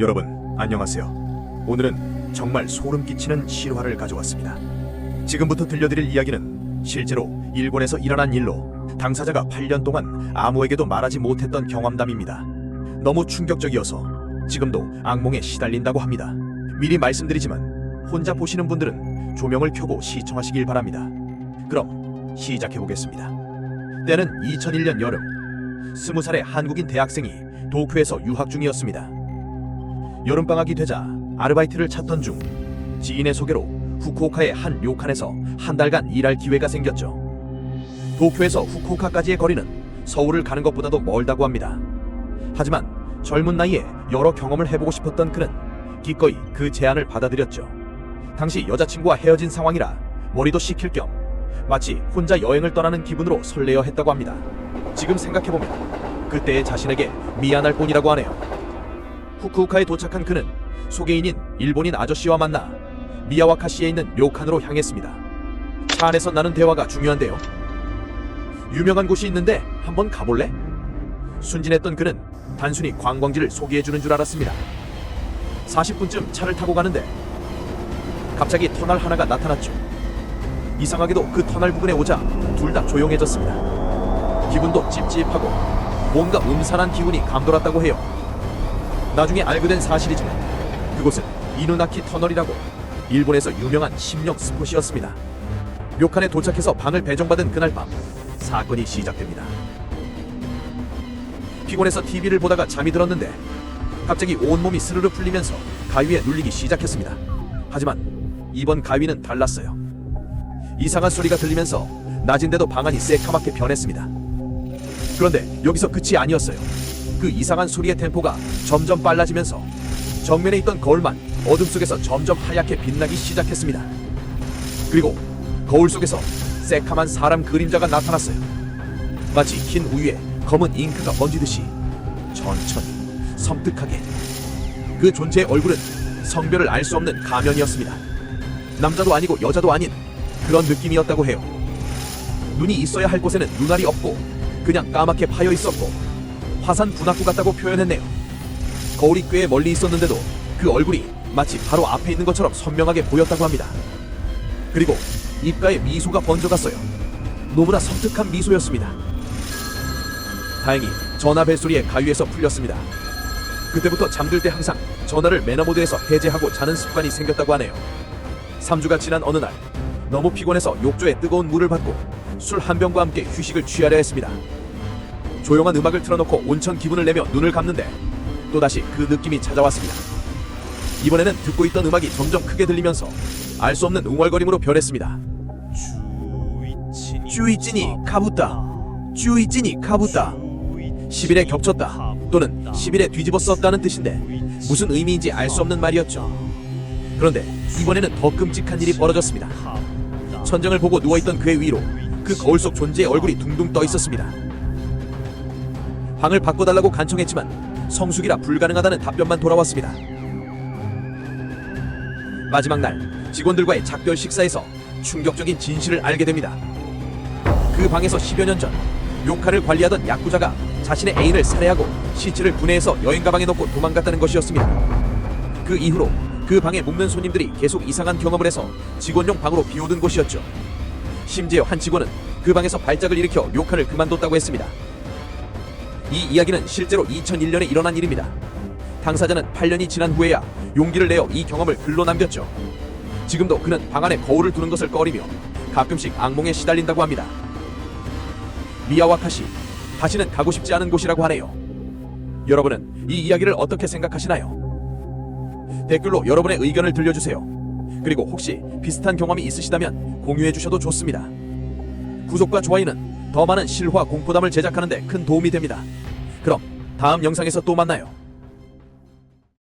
여러분 안녕하세요. 오늘은 정말 소름 끼치는 실화를 가져왔습니다. 지금부터 들려드릴 이야기는 실제로 일본에서 일어난 일로 당사자가 8년 동안 아무에게도 말하지 못했던 경험담입니다. 너무 충격적이어서 지금도 악몽에 시달린다고 합니다. 미리 말씀드리지만 혼자 보시는 분들은 조명을 켜고 시청하시길 바랍니다. 그럼 시작해 보겠습니다. 때는 2001년 여름 스무 살의 한국인 대학생이 도쿄에서 유학 중이었습니다. 여름방학이 되자 아르바이트를 찾던 중 지인의 소개로 후쿠오카의 한 료칸에서 한 달간 일할 기회가 생겼죠. 도쿄에서 후쿠오카까지의 거리는 서울을 가는 것보다도 멀다고 합니다. 하지만 젊은 나이에 여러 경험을 해보고 싶었던 그는 기꺼이 그 제안을 받아들였죠. 당시 여자친구와 헤어진 상황이라 머리도 식힐 겸 마치 혼자 여행을 떠나는 기분으로 설레어 했다고 합니다. 지금 생각해보면 그때의 자신에게 미안할 뿐이라고 하네요. 후쿠오카에 도착한 그는 소개인인 일본인 아저씨와 만나 미야와카시에 있는 료칸으로 향했습니다. 차 안에서 나눈 대화가 중요한데요. 유명한 곳이 있는데 한번 가볼래? 순진했던 그는 단순히 관광지를 소개해주는 줄 알았습니다. 40분쯤 차를 타고 가는데 갑자기 터널 하나가 나타났죠. 이상하게도 그 터널 부근에 오자 둘 다 조용해졌습니다. 기분도 찝찝하고 뭔가 음산한 기운이 감돌았다고 해요. 나중에 알게 된 사실이지만 그곳은 이누나키 터널이라고 일본에서 유명한 심령 스폿이었습니다. 료칸에 도착해서 방을 배정받은 그날 밤 사건이 시작됩니다. 피곤해서 TV를 보다가 잠이 들었는데 갑자기 온몸이 스르르 풀리면서 가위에 눌리기 시작했습니다. 하지만 이번 가위는 달랐어요. 이상한 소리가 들리면서 낮인데도 방안이 새카맣게 변했습니다. 그런데 여기서 끝이 아니었어요. 그 이상한 소리의 템포가 점점 빨라지면서 정면에 있던 거울만 어둠 속에서 점점 하얗게 빛나기 시작했습니다. 그리고 거울 속에서 새카만 사람 그림자가 나타났어요. 마치 흰 우유에 검은 잉크가 번지듯이 천천히 섬뜩하게 그 존재의 얼굴은 성별을 알 수 없는 가면이었습니다. 남자도 아니고 여자도 아닌 그런 느낌이었다고 해요. 눈이 있어야 할 곳에는 눈알이 없고 그냥 까맣게 파여 있었고 화산 분화구 같다고 표현했네요. 거울이 꽤 멀리 있었는데도 그 얼굴이 마치 바로 앞에 있는 것처럼 선명하게 보였다고 합니다. 그리고 입가에 미소가 번져갔어요. 너무나 섬뜩한 미소였습니다. 다행히 전화 벨소리에 가위에서 풀렸습니다. 그때부터 잠들 때 항상 전화를 매너 모드에서 해제하고 자는 습관이 생겼다고 하네요. 3주가 지난 어느 날 너무 피곤해서 욕조에 뜨거운 물을 받고 술 한 병과 함께 휴식을 취하려 했습니다. 조용한 음악을 틀어놓고 온천 기분을 내며 눈을 감는데 또다시 그 느낌이 찾아왔습니다. 이번에는 듣고 있던 음악이 점점 크게 들리면서 알 수 없는 웅얼거림으로 변했습니다. 쭈이찐이 카부타 쭈이찐이 카부타 10일에 겹쳤다 또는 10일에 뒤집어 썼다는 뜻인데 무슨 의미인지 알 수 없는 말이었죠. 그런데 이번에는 더 끔찍한 일이 벌어졌습니다. 천장을 보고 누워있던 그의 위로 그 거울 속 존재의 얼굴이 둥둥 떠 있었습니다. 방을 바꿔달라고 간청했지만 성숙이라 불가능하다는 답변만 돌아왔습니다. 마지막 날 직원들과의 작별 식사에서 충격적인 진실을 알게 됩니다. 그 방에서 10여 년전 요카를 관리하던 야쿠자가 자신의 애인을 살해하고 시체를 분해해서 여행 가방에 넣고 도망갔다는 것이었습니다. 그 이후로 그 방에 묵는 손님들이 계속 이상한 경험을 해서 직원용 방으로 비워둔 곳이었죠. 심지어 한 직원은 그 방에서 발작을 일으켜 요카를 그만뒀다고 했습니다. 이 이야기는 실제로 2001년에 일어난 일입니다. 당사자는 8년이 지난 후에야 용기를 내어 이 경험을 글로 남겼죠. 지금도 그는 방 안에 거울을 두는 것을 꺼리며 가끔씩 악몽에 시달린다고 합니다. 미야와 카시 다시는 가고 싶지 않은 곳이라고 하네요. 여러분은 이 이야기를 어떻게 생각하시나요? 댓글로 여러분의 의견을 들려주세요. 그리고 혹시 비슷한 경험이 있으시다면 공유해 주셔도 좋습니다. 구독과 좋아요는 더 많은 실화 공포담을 제작하는 데 큰 도움이 됩니다. 그럼 다음 영상에서 또 만나요.